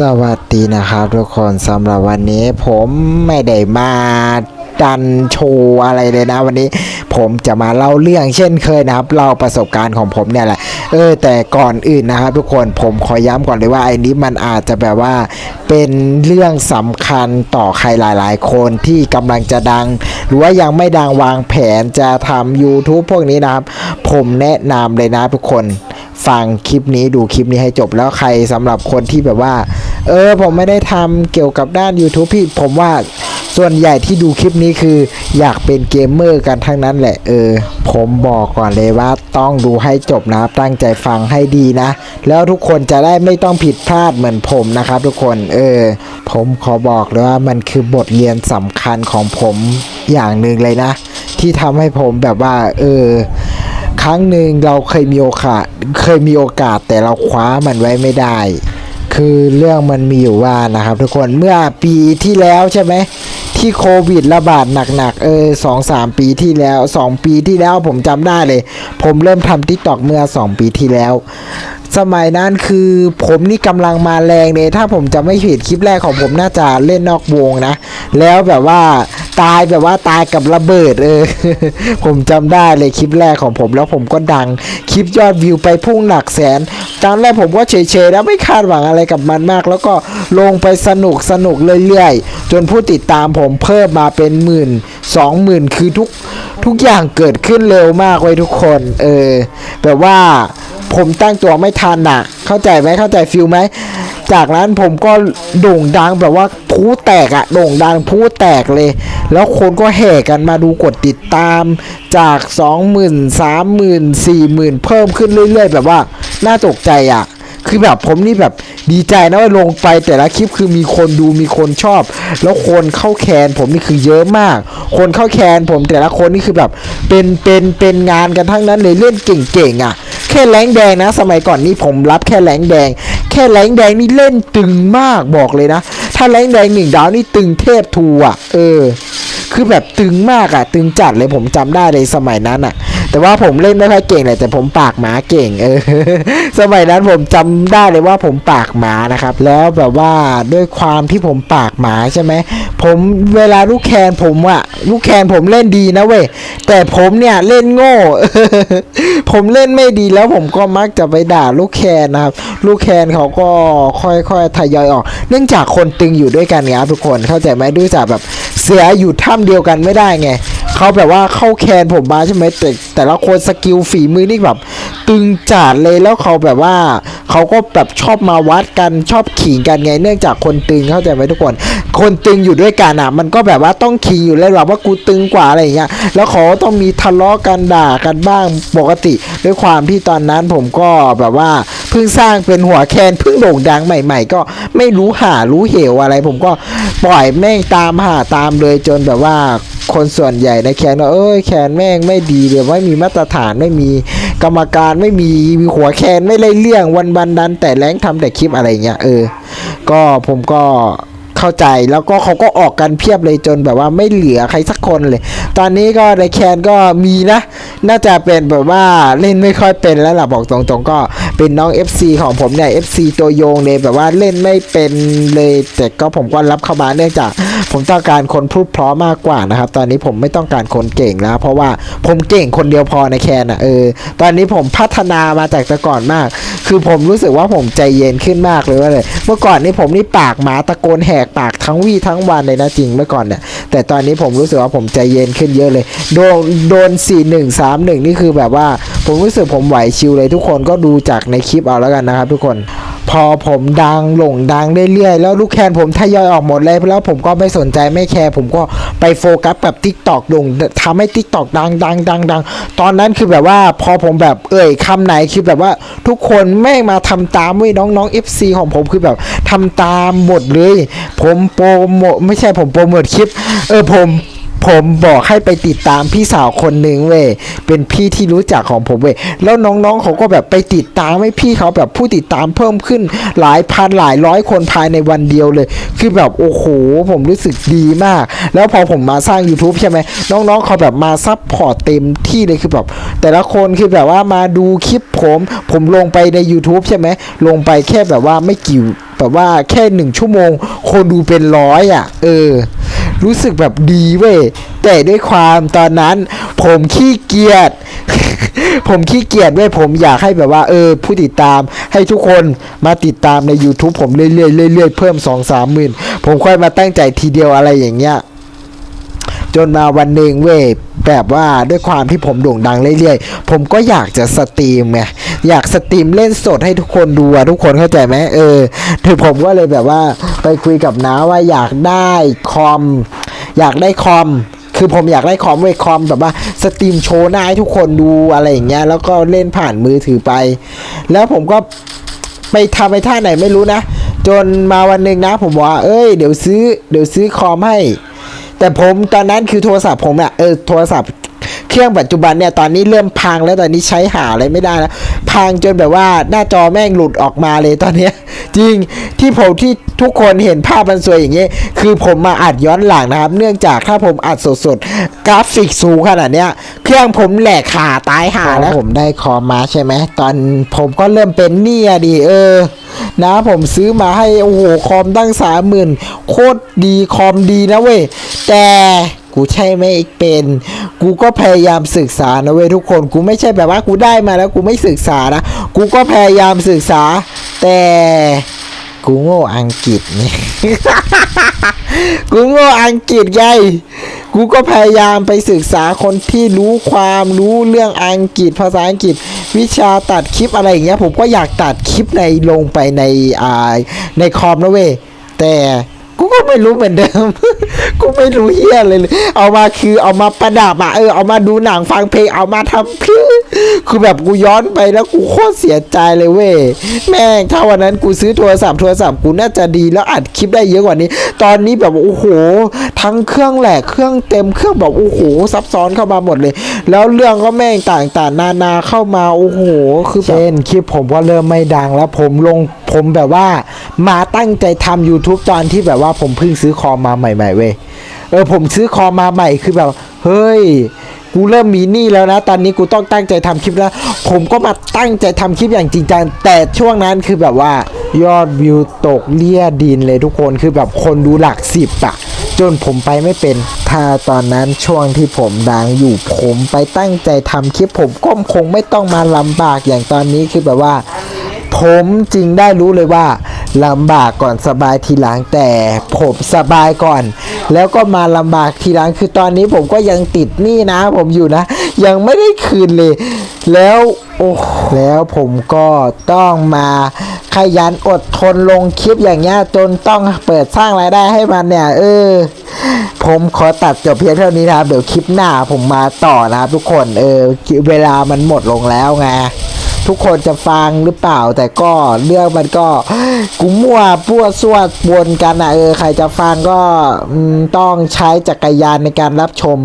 สวัสดีนะครับทุกคนสำหรับวันนี้ผมไม่ได้มาดันโชว์อะไรเลยนะ วันนี้ผมจะมาเล่าเรื่องเช่นเคยนะครับเล่าประสบการณ์ของผมเนี่ยแหละเออแต่ก่อนอื่นนะครับทุกคนผมขอย้ำก่อนเลยว่าไอ้นี้มันอาจจะแบบว่าเป็นเรื่องสำคัญต่อใครหลาย ๆ คนที่กำลังจะดัง หรือว่ายังไม่ดังวางแผนจะทำ YouTube พวกนี้นะครับ ผมแนะนำเลยนะทุกคนฟังคลิปนี้ดูคลิปนี้ให้จบแล้วใครสำหรับคนที่แบบว่า เออผมไม่ได้ทำเกี่ยวกับด้าน YouTube พี่ผมว่าส่วนใหญ่ที่ดูคลิปนี้คืออยากเป็นเกมเมอร์กันทั้งนั้นแหละเออ ผมบอกก่อนเลยว่าต้องดูให้จบนะครับตั้งใจฟังให้ดีนะ แล้วทุกคนจะได้ไม่ต้องผิดพลาดเหมือนผมนะครับ ทุกคนเออ ผมขอบอกเลยว่ามันคือบทเรียนสำคัญของผมอย่างหนึ่งเลยนะ ที่ทำให้ผมแบบว่า เออครั้งหนึ่งเราเคยมีโอกาสเคยมีโอกาสแต่เราคว้ามันไว้ไม่ได้ คือเรื่องมันมีอยู่ว่านะครับ ทุกคนเมื่อปีที่แล้วใช่ไหมที่โควิดระบาดหนักๆเออสองสามปีที่แล้วสองปีที่แล้วผมจำได้เลย ผมเริ่มทำทิกตอกเมื่อสองปีที่แล้ว สมัยนั้นคือผมนี่กำลังมาแรงเลยถ้าผมจะไม่ผิดคลิปแรกของผมน่าจะเล่นนอกวงนะ แล้วแบบว่าตายแบบว่าตายกับระเบิดเออผมจำได้เลยคลิปแรกของผมแล้วผมก็ดัง คลิปยอดวิวไปพุ่งหลักแสนตอนแรกผมก็เฉยๆแล้วไม่คาดหวังอะไรกับมันมาก แล้วก็ลงไปสนุกสนุกเรื่อยๆ จนผู้ติดตามผมเพิ่มมาเป็นหมื่นสองหมื่นคือทุกทุกอย่างเกิดขึ้นเร็วมากไว้ยทุกคน เออแบบว่า ผมตั้งตัวไม่ทันน่ะ เข้าใจไหมเข้าใจฟิลไหม จากนั้นผมก็โด่งดังแบบว่าพูแตกอะโด่งดังพูแตกเลย แล้วคนก็แห่กันมาดูกดติดตาม จาก 20,000 30,000 40,000 เพิ่มขึ้นเรื่อย ๆ แบบว่าน่าตกใจอะคือแบบผมนี่แบบดีใจนะว่าลงไปแต่ละคลิปคือมีคนดูมีคนชอบ แล้วคนเข้าแคนผมนี่คือเยอะมาก คนเข้าแคนผมแต่ละคนนี่คือแบบเป็นเป็นเป็นงานกันทั้งนั้นเลยเล่นเก่งๆอะ แค่แรงแดงนะ สมัยก่อนนี่ผมรับแค่แรงแดง แค่แรงแดงนี่เล่นตึงมากบอกเลยนะ ถ้าแรงแดงหนึ่งดาวนี่ตึงเทพทูอะ เออ คือแบบตึงมากอะ ตึงจัดเลยผมจำได้เลยสมัยนั้นอะ แต่ว่าผมเล่นไม่ค่อยเก่งเลยแต่ผมปากหมาเก่งเออสมัยนั้นผมจำได้เลยว่าผมปากหมานะครับ แล้วแบบว่าด้วยความที่ผมปากหมาใช่ไหมผมเวลาลูกแคนผมอะลูกแคนผมเล่นดีนะเว้ยแต่ผมเนี่ยเล่นโง่ผมเล่นไม่ดีแล้วผมก็มักจะไปด่าลูกแคนนะครับ ลูกแคนเขาก็ค่อยๆทยอยออก เนื่องจากคนตึงอยู่ด้วยกันไงครับทุกคนเข้าใจไหมด้วยจากแบบ สืออยู่ถ้ำเดียวกันไม่ได้ไงเขาแบบว่าเข้าแคนผมมาใช่ไหมแต่แต่ละคนสกิลฝีมือนี่แบบ ตึงจัดเลยแล้วเขาแบบว่าเขาก็แบบชอบมาวัดกันชอบขิงกันไง เนื่องจากคนตึงเข้าใจไหมทุกคน คนตึงอยู่ด้วยกันอะ มันก็แบบว่าต้องขิงอยู่แล้วแบบว่ากูตึงกว่าอะไรอย่างเงี้ยแล้วเขาต้องมีทะเลาะกันด่ากันบ้างปกติ ด้วยความที่ตอนนั้นผมก็แบบว่า เพิ่งสร้างเป็นหัวแคนเพิ่งโด่งดังใหม่ ๆ ก็ไม่รู้หารู้เหวอะไร ผมก็ปล่อยแม่งตามหาตามเลยจนแบบว่าคนส่วนใหญ่ในแคนว่าเอ้ยแคนแม่งไม่ดีเลยไม่มีมาตรฐานไม่มีกรรมการไม่มีมีหัวแคนไม่เลยเรื่องวันบันดัน แต่แรงทำแต่คลิปอะไรเงี้ยเออ ก็ผมก็เข้าใจแล้วก็เขาก็ออกกันเพียบเลยจนแบบว่าไม่เหลือใครสักคนเลย ตอนนี้ก็ในแคนก็มีนะ น่าจะเป็นแบบว่าเล่นไม่ค่อยเป็นแล้วล่ะบอกตรงๆก็ เป็นน้อง FC ของผมเนี่ย FC ตัวโยงเลยแบบว่าเล่นไม่เป็นเลย แต่ก็ผมก็รับเข้ามาเนื่องจากผมต้องการคนพูดเพราะมากกว่านะครับ ตอนนี้ผมไม่ต้องการคนเก่งแล้ว เพราะว่าผมเก่งคนเดียวพอในแคนอะเออ ตอนนี้ผมพัฒนามาจากแต่ก่อนมาก คือผมรู้สึกว่าผมใจเย็นขึ้นมากเลยว่าเลย เมื่อก่อนนี่ผมนี่ปากหมาตะโกนแหกปากทั้งวี่ทั้งวันเลยนะจริงเมื่อก่อนเนี่ยแต่ตอนนี้ผมรู้สึกว่าผมใจเย็นขึ้นเยอะเลย โดนโดนสี่หนึ่งสามหนึ่งนี่คือแบบว่าผมรู้สึกผมไหวชิวเลยทุกคนก็ดูจากในคลิปเอาแล้วกันนะครับ ทุกคนพอผมดังหลงดังเรื่อยๆ แล้วลูกแคนผมทยอยออกหมดเลยแล้วผมก็ไม่สนใจไม่แคร์ผมก็ไปโฟกัสกับ t ิ k t o k ด่งทำให้ t ิ k t o k ดังดังดังดังตอนนั้นคือแบบว่าพอผมแบบเอ่ยคำไหนคือแบบว่าทุกคนแม่งมาทำตามเว้ยน้องๆ FC ของผมคือแบบทำตามหมดเลย ผมโปรโมทไม่ใช่ผมโปรโมทคลิป เออผม ผมบอกให้ไปติดตามพี่สาวคนหนึ่งเว้ยเป็นพี่ที่รู้จักของผมเว้ยแล้วน้องๆเขาก็แบบไปติดตามให้พี่เขาแบบผู้ติดตามเพิ่มขึ้นหลายพันหลายร้อยคนภายในวันเดียวเลย คือแบบโอ้โหผมรู้สึกดีมาก แล้วพอผมมาสร้าง YouTube ใช่ไหมน้องๆเขาแบบมาซับพอร์ตเต็มที่เลยคือแบบแต่ละคนคือแบบว่ามาดูคลิปผม ผมลงไปใน YouTube ใช่ไหมลงไปแค่แบบว่าไม่กี่แบบว่าแค่หนึ่งชั่วโมง คนดูเป็นร้อยอะ เออ รู้สึกแบบดีเว้ยแต่ด้วยความตอนนั้น ผมขี้เกียจผมขี้เกียจเว้ยผมอยากให้แบบว่า เออ ผู้ติดตามให้ทุกคนมาติดตามใน YouTube ผมเรื่อยๆเรื่อยๆเพิ่มสองสามหมื่นผมค่อยมาตั้งใจทีเดียวอะไรอย่างเงี้ยจนมาวันหนึ่งเว้ยแบบว่าด้วยความที่ผมโด่งดังเรื่อยๆ ผมก็อยากจะสตรีมไงอยากสตรีมเล่นสดให้ทุกคนดูอะทุกคนเข้าใจไหมเออ ถือผมก็เลยแบบว่า ไปคุยกับน้าว่าอยากได้คอม อยากได้คอม คือผมอยากได้คอมเวคอมแบบว่าสตรีมโชว์หน้าให้ทุกคนดูอะไรอย่างเงี้ยแล้วก็เล่นผ่านมือถือไป แล้วผมก็ไปทำไปท่าไหนไม่รู้นะ จนมาวันหนึ่งนะ ผมบอกว่า เอ้ยเดี๋ยวซื้อ เดี๋ยวซื้อคอมให้ แต่ผมตอนนั้นคือโทรศัพท์ผมอะเออโทรศัพท์ เครื่องปัจจุบันเนี่ยตอนนี้เริ่มพังแล้วตอนนี้ใช้หาอะไรไม่ได้แล้วพังจนแบบว่าหน้าจอแม่งหลุดออกมาเลยตอนเนี้ยจริงที่ผมที่ทุกคนเห็นภาพมันสวยอย่างเงี้ยคือผมมาอัดย้อนหลังนะครับ เนื่องจากถ้าผมอัดสดๆ กราฟิกสูงขนาดเนี้ยเครื่องผมแหลกขาตายหาแล้วผมได้คอมมาใช่ไหมตอนผมก็เริ่มเป็นหนี้อะดิเออนะผมซื้อมาให้โอ้โหคอมตั้งสามหมื่นโคตรดีคอมดีนะเว้ยแต่กูใช่ไม่เป็น กูก็พยายามศึกษานะเว้ยทุกคน กูไม่ใช่แบบว่ากูได้มาแล้วกูไม่ศึกษานะ กูก็พยายามศึกษา แต่กูโง่อังกฤษนี่ กูโง่อังกฤษไง กูก็พยายามไปศึกษาคนที่รู้ความรู้เรื่องอังกฤษภาษาอังกฤษ วิชาตัดคลิปอะไรอย่างเงี้ย ผมก็อยากตัดคลิปในลงไปในอ่าในคอมนะเว้ยแต่ กูก็ไม่รู้เหมือนเดิม กูไม่รู้เฮียเลยเลย เอามาคือเอามาประดับอะเออเอามาดูหนังฟังเพลงเอามาทำคือคือแบบกูย้อนไปแล้วกูโคตรเสียใจเลยเว้ยแม่งถ้าวันนั้นกูซื้อโทรศัพท์โทรศัพท์กูน่าจะดีแล้วอัดคลิปได้เยอะกว่านี้ ตอนนี้แบบโอ้โห ทั้งเครื่องแหลกเครื่องเต็มเครื่องแบบโอ้โหซับซ้อนเข้ามาหมดเลย แล้วเรื่องก็แม่งต่างๆ นานาเข้ามาโอ้โหคือเช่นคลิปผมก็เริ่มไม่ดังแล้วผมลงผมแบบว่ามาตั้งใจทำ YouTube ตอนที่แบบว่าผมเพิ่งซื้อคอมมาใหม่ๆเว้ยเออผมซื้อคอมมาใหม่คือแบบ เฮ้ย กูเริ่มมีหนี้แล้วนะ ตอนนี้กูต้องตั้งใจทำคลิปแล้ว ผมก็มาตั้งใจทำคลิปอย่างจริงจังแต่ช่วงนั้นคือแบบว่ายอดวิวตกเลี่ยดินเลยทุกคนคือแบบคนดูหลักสิบอะจนผมไปไม่เป็น ถ้าตอนนั้นช่วงที่ผมดังอยู่ผมไปตั้งใจทำคลิปผมก็คงไม่ต้องมาลำบากอย่างตอนนี้คือแบบว่า ผมจริงได้รู้เลยว่า ลำบากก่อนสบายทีหลังแต่ผมสบายก่อน แล้วก็มาลำบากทีหลังคือตอนนี้ผมก็ยังติดหนี้นะ ผมอยู่นะ ยังไม่ได้คืนเลย แล้วโอ้แล้วผมก็ต้องมาขยันอดทนลงคลิปอย่างเงี้ยจนต้องเปิดสร้างรายได้ให้มันเนี่ย เออ ผมขอตัดจบเพียงเท่านี้นะครับ เดี๋ยวคลิปหน้าผมมาต่อนะครับทุกคน เออ เวลามันหมดลงแล้วไง ทุกคนจะฟังหรือเปล่า แต่ก็เรื่องมันก็กุมั่วปั้วสวดวนกันนะเออใครจะฟังก็ต้องใช้จักรยานในการรับชม